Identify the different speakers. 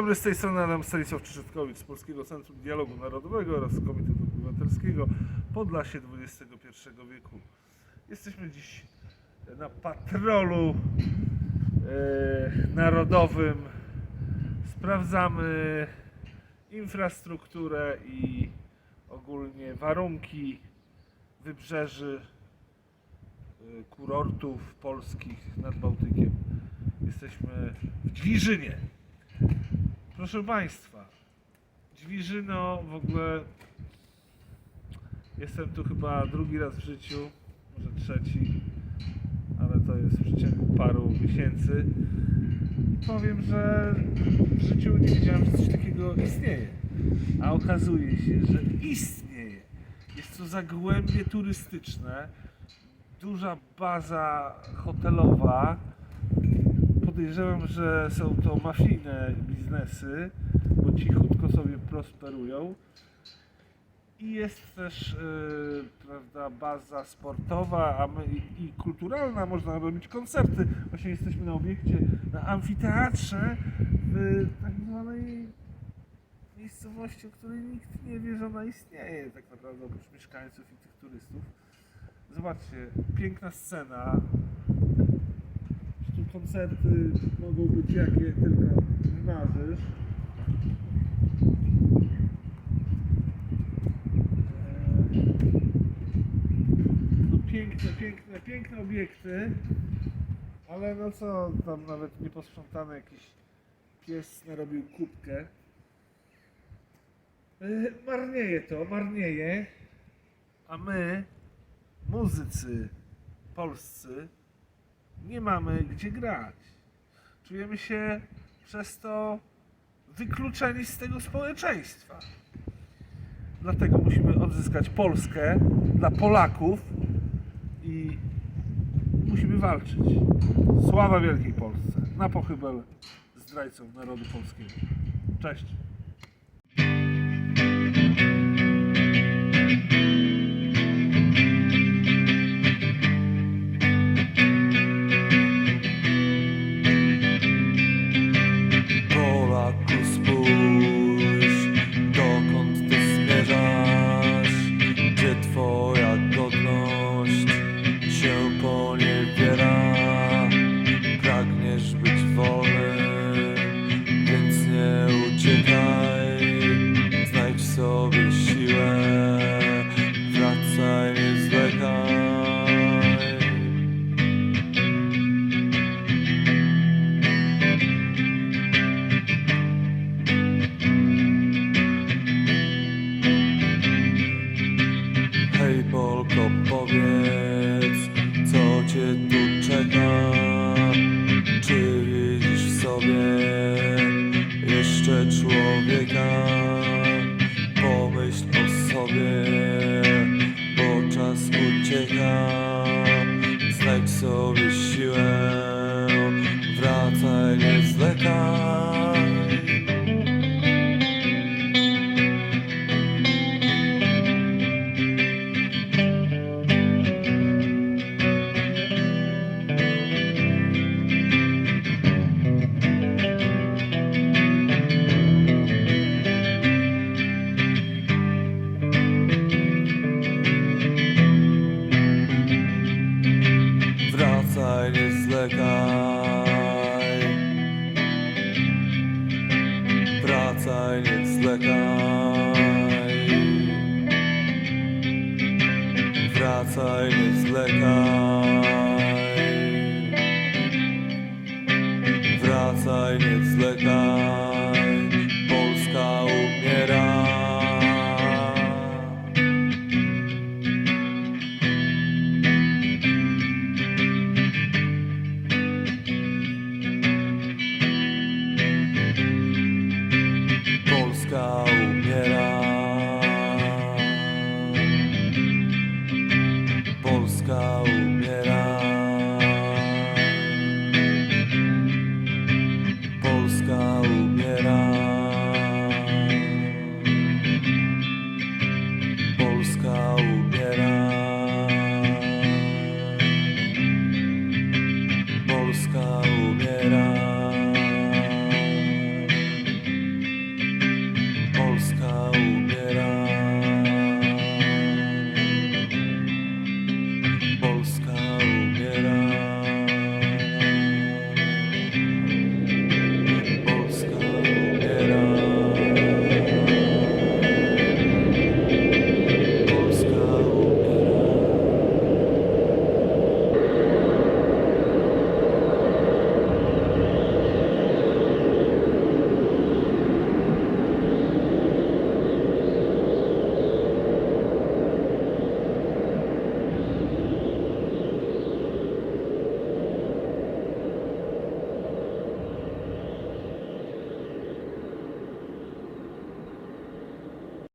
Speaker 1: dobry, z tej strony Adam Stanisław Czyżytkowicz z Polskiego Centrum Dialogu Narodowego oraz Komitetu Obywatelskiego Podlasie XXI wieku. Jesteśmy dziś na patrolu e, narodowym. Sprawdzamy infrastrukturę i ogólnie warunki wybrzeży e, kurortów polskich nad Bałtykiem. Jesteśmy w Dźwiżynie. Proszę Państwa, Dźwiżyno w ogóle jestem tu chyba drugi raz w życiu, może trzeci, ale to jest w przeciągu paru miesięcy. I powiem, że w życiu nie wiedziałem, że coś takiego istnieje. A okazuje się, że istnieje. Jest to zagłębie turystyczne, duża baza hotelowa, podejrzewam, że są to mafijne biznesy, bo cichutko sobie prosperują. I jest też yy, prawda, baza sportowa a my, i, kulturalna, można robić koncerty. Właśnie jesteśmy na obiekcie, na amfiteatrze w tak zwanej miejscowości, o której nikt nie wie, że ona istnieje tak naprawdę oprócz mieszkańców i tych turystów. Zobaczcie, piękna scena, koncerty mogą być jakie tylko wymarzysz. No piękne, piękne, piękne obiekty, ale no co, tam nawet nieposprzątany jakiś pies narobił kubkę. E, Marnieje to, marnieje, a my, muzycy polscy, nie mamy gdzie grać. Czujemy się przez to wykluczeni z tego społeczeństwa. Dlatego musimy odzyskać Polskę dla Polaków i musimy walczyć. Sława Wielkiej Polsce. Na pochybel zdrajców narodu polskiego. Cześć.
Speaker 2: Człowieka? Zwlekaj Wracaj, nie zwlekaj Wracaj, nie zwlekaj Wracaj, nie zwlekaj